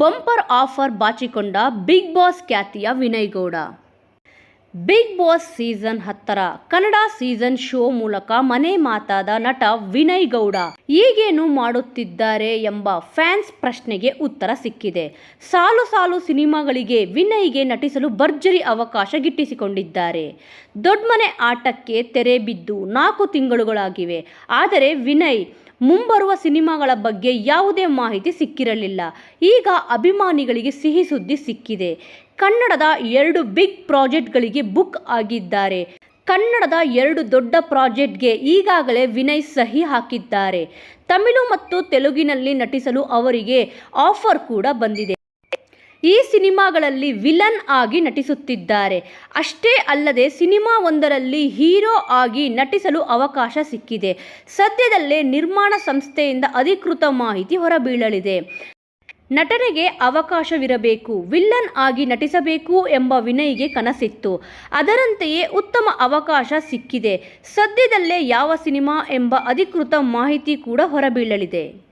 Bumper offer ಬಾಚಿಕೊಂಡ big boss ಖ್ಯಾತಿಯ Vinay Gowda Bigg Boss season ಹತ್ತರ ಕನ್ನಡ ಸೀಸನ್ ಶೋ ಮೂಲಕ ಮನೆ ಮಾತಾದ ನಟ ವಿನಯ್ ಗೌಡ ಈಗೇನು ಮಾಡುತ್ತಿದ್ದಾರೆ ಎಂಬ ಫ್ಯಾನ್ಸ್ ಪ್ರಶ್ನೆಗೆ ಉತ್ತರ ಸಿಕ್ಕಿದೆ. ಸಾಲು ಸಾಲು ಸಿನಿಮಾಗಳಿಗೆ ವಿನಯ್ಗೆ ನಟಿಸಲು ಭರ್ಜರಿ ಅವಕಾಶ ಗಿಟ್ಟಿಸಿಕೊಂಡಿದ್ದಾರೆ. ದೊಡ್ಡಮನೆ ಆಟಕ್ಕೆ ತೆರೆ ಬಿದ್ದು ನಾಲ್ಕು ತಿಂಗಳುಗಳಾಗಿವೆ. ಆದರೆ ವಿನಯ್ ಮುಂಬರುವ ಸಿನಿಮಾಗಳ ಬಗ್ಗೆ ಯಾವುದೇ ಮಾಹಿತಿ ಸಿಕ್ಕಿರಲಿಲ್ಲ. ಈಗ ಅಭಿಮಾನಿಗಳಿಗೆ ಸಿಹಿ ಸುದ್ದಿ ಸಿಕ್ಕಿದೆ. ಕನ್ನಡದ ಎರಡು ಬಿಗ್ ಪ್ರಾಜೆಕ್ಟ್ಗಳಿಗೆ ಬುಕ್ ಆಗಿದ್ದಾರೆ. ಕನ್ನಡದ ಎರಡು ದೊಡ್ಡ ಪ್ರಾಜೆಕ್ಟ್ಗೆ ಈಗಾಗಲೇ ವಿನಯ್ ಸಹಿ ಹಾಕಿದ್ದಾರೆ. ತಮಿಳು ಮತ್ತು ತೆಲುಗಿನಲ್ಲಿ ನಟಿಸಲು ಅವರಿಗೆ ಆಫರ್ ಕೂಡ ಬಂದಿದೆ. ಈ ಸಿನಿಮಾಗಳಲ್ಲಿ ವಿಲನ್ ಆಗಿ ನಟಿಸುತ್ತಿದ್ದಾರೆ. ಅಷ್ಟೇ ಅಲ್ಲದೆ ಸಿನಿಮಾ ಒಂದರಲ್ಲಿ ಹೀರೋ ಆಗಿ ನಟಿಸಲು ಅವಕಾಶ ಸಿಕ್ಕಿದೆ. ಸದ್ಯದಲ್ಲೇ ನಿರ್ಮಾಣ ಸಂಸ್ಥೆಯಿಂದ ಅಧಿಕೃತ ಮಾಹಿತಿ ಹೊರಬೀಳಲಿದೆ. ನಟನೆಗೆ ಅವಕಾಶವಿರಬೇಕು ವಿಲ್ಲನ್ ಆಗಿ ನಟಿಸಬೇಕು ಎಂಬ ವಿನಯ್ಗೆ ಕನಸಿತ್ತು. ಅದರಂತೆಯೇ ಉತ್ತಮ ಅವಕಾಶ ಸಿಕ್ಕಿದೆ. ಸದ್ಯದಲ್ಲೇ ಯಾವ ಸಿನಿಮಾ ಎಂಬ ಅಧಿಕೃತ ಮಾಹಿತಿ ಕೂಡ ಹೊರಬೀಳಲಿದೆ.